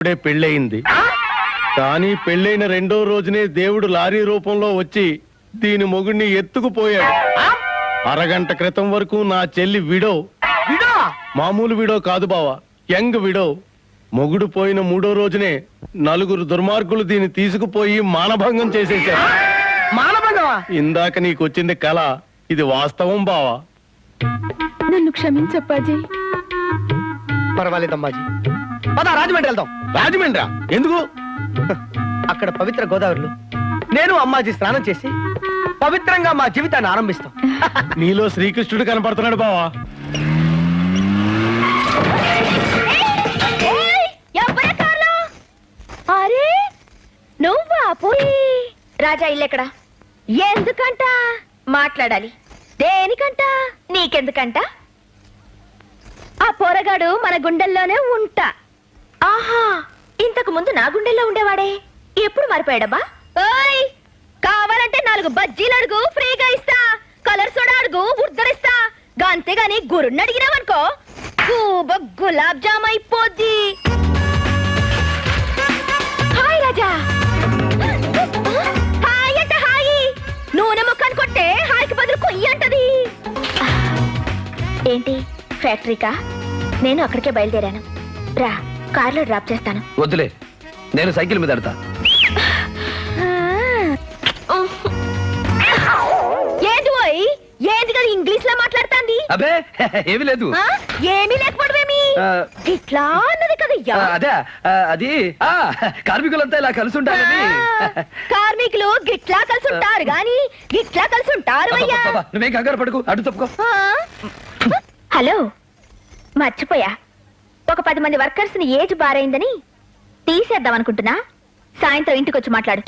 ఇప్పుడే పెళ్ళయింది. కానీ పెళ్ళైన రెండో రోజునే దేవుడు లారీ రూపంలో వచ్చి దీని మొగుడిని ఎత్తుకుపోయాడు. అరగంట క్రితం వరకు నా చెల్లి విడో. విడో? మామూలు విడో కాదు బావా యంగ్ విడో. మొగుడు పోయిన మూడో రోజునే నలుగురు దుర్మార్గులు దీన్ని తీసుకుపోయి మానభంగం చేసేశారు. మానభంగమా? ఇందాక నీకు వచ్చింది కళ ఇది వాస్తవం బావా. నన్ను క్షమించప్పాజీ పర్వాలేదమ్మాజీ. పద రాజమండ్రి వెళ్దాం. రాజమండ్రా. ఎందుకు? అక్కడ పవిత్ర గోదావరిలో నేను అమ్మాజీ స్నానం చేసి పవిత్రంగా మా జీవితాన్ని ఆరంభిస్తాం. నీలో శ్రీకృష్ణుడు కనపడుతున్నాడు బావా. అరే నువ్వా పోయి రాజా ఇల్లెక్కడ? ఎందుకంట? మాట్లాడాలి. దేనికంట? నీకెందుకంట? ఆ పోరగాడు మన గుండెల్లోనే ఉంటా. ఆహా ఇంతకు ముందు నా గుండెల్లో ఉండేవాడే. ఎప్పుడు మారిపోయాడబ్బా? ఓయ్ కావాలంటే నాలుగు బజ్జీలు అడుగు ఫ్రీగా ఇస్తా. కలర్ సోడా అడుగు ఉద్ధరిస్తా అంతేగాని గురుణ్ణి అడిగినావనుకో గూబ గులాబ్ జామ్ అయిపోద్ది. హాయ్ రాజా. హాయ్ అంట హాయ్. నూనె ముక్కని కొట్టే హాయ్కి బదులు కొయ్యి అంటది. ఏంటి ఫ్యాక్టరీకా? నేను అక్కడికే బయలుదేరాను. రా. కార్లో డ్రాప్ చేస్తాను. వద్దులే నేను సైకిల్ మీద ఎడతా ఏంది ఓయ్? ఏంది కదా ఇంగ్లీష్లో మాట్లాడుతాంది? అబే ఏమీ లేదు. ఆ? ఏమీ లేకపోవడమేమి? ఆ, ఇట్లా అన్నది కదయ్యా. ఆ, అదే ఆ, అది ఆ కార్మికులంతా ఇలా కలిసి ఆ, కార్మికులు గిట్లా కలిసి ఉంటారు గాని గిట్లా కలిసి ఉంటారు అయ్యా. అబ్బబ్బబ్బ, నువ్వేం కంగారు పడుకు అడ్డు తప్పుకో? హలో మర్చిపోయా. ఒక పది మంది వర్కర్స్ని ఏజ్ బారైందని తీసేద్దాం అనుకుంటున్నా సాయంత్రం ఇంటికి వచ్చి మాట్లాడు.